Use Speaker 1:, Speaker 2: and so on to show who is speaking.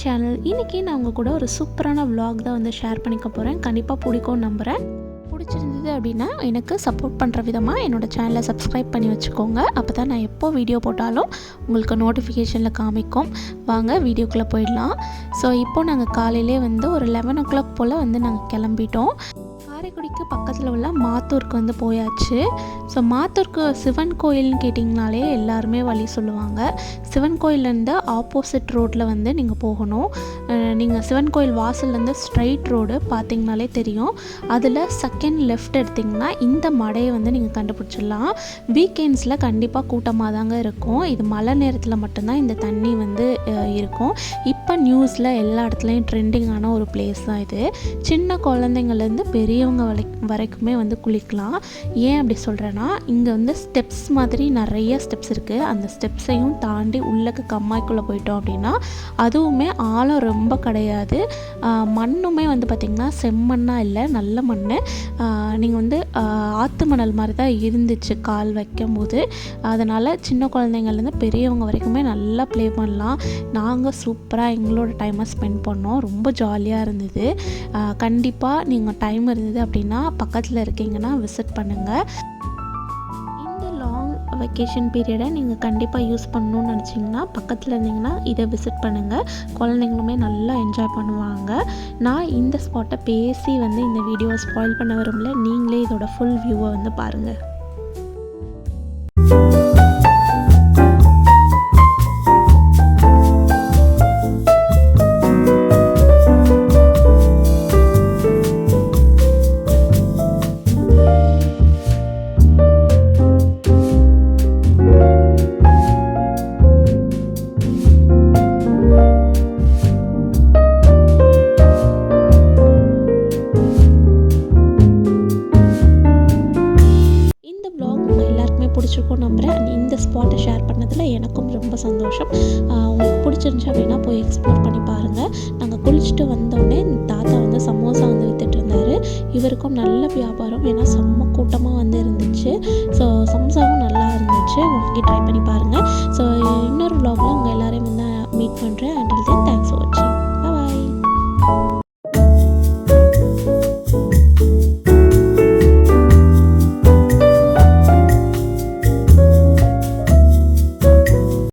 Speaker 1: Channel இன்றைக்கி நான் உங்கள் கூட ஒரு சூப்பரான விலாக் தான் வந்து ஷேர் பண்ணிக்க போகிறேன் கண்டிப்பாக பிடிக்கும்னு நம்புகிறேன் பிடிச்சிருந்தது அப்படின்னா எனக்கு சப்போர்ட் பண்ணுற விதமாக என்னோடய சேனலை சப்ஸ்கிரைப் பண்ணி வச்சுக்கோங்க. அப்போ தான் நான் எப்போ வீடியோ போட்டாலும் உங்களுக்கு நோட்டிஃபிகேஷனில் காமிக்கும். வாங்க வீடியோக்குள்ளே போயிடலாம். ஸோ இப்போது நாங்கள் காலையிலே வந்து ஒரு லெவன் ஓ கிளாக் போல் வந்து நாங்கள் கிளம்பிட்டோம். காரைக்குடிக்கு பக்கத்தில் உள்ள மாத்தூருக்கு வந்து போயாச்சு. ஸோ மாத்தூருக்கு சிவன் கோயில்னு கேட்டிங்கனாலே எல்லாருமே வழி சொல்லுவாங்க. சிவன் கோயிலேருந்து ஆப்போசிட் ரோட்டில் வந்து நீங்கள் போகணும். நீங்கள் சிவன் கோயில் வாசல்லேருந்து ஸ்ட்ரைட் ரோடு பார்த்தீங்கனாலே தெரியும். அதில் செகண்ட் லெஃப்ட் எடுத்திங்கன்னா இந்த மடையை வந்து நீங்கள் கண்டுபிடிச்சிடலாம். வீக்கெண்ட்ஸில் கண்டிப்பாக கூட்டமாக தாங்க இருக்கும். இது மழை நேரத்தில் மட்டும்தான் இந்த தண்ணி வந்து இருக்கும். இப்போ நியூஸில் எல்லா இடத்துலையும் ட்ரெண்டிங்கான ஒரு பிளேஸ் தான் இது. சின்ன குழந்தைங்கள்லேருந்து பெரியவங்க வரை வரைக்குமே வந்து குளிக்கலாம். ஏன் அப்படி சொல்கிறேன்னா இங்கே வந்து ஸ்டெப்ஸ் மாதிரி நிறைய ஸ்டெப்ஸ் இருக்குது அந்த ஸ்டெப்ஸையும் தாண்டி உள்ளக்கு கம்மாய்க்குள்ளே போயிட்டோம் அப்படின்னா அதுவுமே ஆழம் ரொம்ப கிடையாது. மண்ணுமே வந்து பார்த்திங்கன்னா செம்மண்ணாக இல்லை நல்ல மண் நீங்கள் வந்து ஆற்று மணல் மாதிரி தான் இருந்துச்சு கால் வைக்கும்போது. அதனால் சின்ன குழந்தைங்கள்லேருந்து பெரியவங்க வரைக்குமே நல்லா ப்ளே பண்ணலாம். நாங்கள் சூப்பராக எங்களோட டைமை ஸ்பெண்ட் பண்ணோம். ரொம்ப ஜாலியாக இருந்தது. கண்டிப்பாக நீங்கள் டைம் இருந்தது அப்படின்னா பக்கத்தில் இருக்கீங்கன்னா விசிட் பண்ணுங்கள் இந்த லாங் வெக்கேஷன் பீரியடை நீங்கள் கண்டிப்பாக யூஸ் பண்ணணும்னு நினச்சிங்கன்னா பக்கத்தில் இருந்தீங்கன்னா இதை விசிட் பண்ணுங்கள் குழந்தைங்களுமே நல்லா என்ஜாய் பண்ணுவாங்க. நான் இந்த ஸ்பாட்டை பேசி வந்து இந்த வீடியோவை ஸ்பாயில் பண்ண விரும்பல. நீங்களே இதோட ஃபுல் வியூவை வந்து பாருங்கள் எல்லாருக்குமே பிடிச்சிருக்கும் நம்புகிறேன் இந்த ஸ்பாட்டை ஷேர் பண்ணதில் எனக்கும் ரொம்ப சந்தோஷம். உங்களுக்கு பிடிச்சிருந்துச்சு அப்படின்னா போய் எக்ஸ்ப்ளோர் பண்ணி பாருங்கள் நாங்கள் குளிச்சுட்டு வந்தோடனே தாத்தா வந்து சமோசா வந்து வித்துட்டு இருந்தார். இவருக்கும் நல்ல வியாபாரம். ஏன்னா செம்ம கூட்டமாக வந்து இருந்துச்சு. ஸோ சமோசாவும் நல்லா இருந்துச்சு. வாங்கி ட்ரை பண்ணி பாருங்கள் ஸோ இன்னொரு வ்ளாகில் உங்கள் எல்லோரையும் வந்து மீட் பண்ணுறேன்